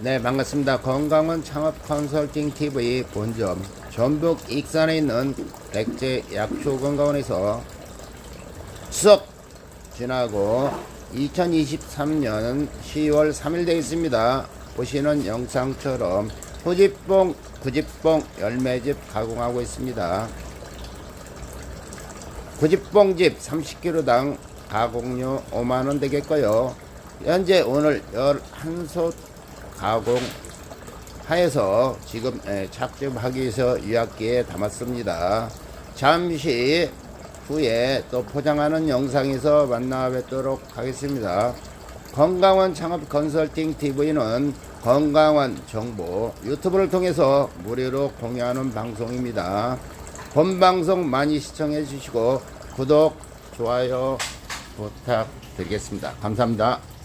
네, 반갑습니다. 건강원 창업 컨설팅 TV 본점 전북 익산에 있는 백제 약초 건강원에서 추석 지나고 2023년 10월 3일 되겠습니다. 보시는 영상처럼 후지뽕, 구지뽕 열매즙 가공하고 있습니다. 구지뽕집 30kg당 가공료 5만원 되겠고요. 현재 오늘 11솥 가공하여서 지금 예, 착즙하기 위해서 유약기에 담았습니다. 잠시 후에 또 포장하는 영상에서 만나 뵙도록 하겠습니다. 건강원 창업 컨설팅 TV는 건강원 정보 유튜브를 통해서 무료로 공유하는 방송입니다. 본 방송 많이 시청해 주시고 구독, 좋아요 부탁드리겠습니다. 감사합니다.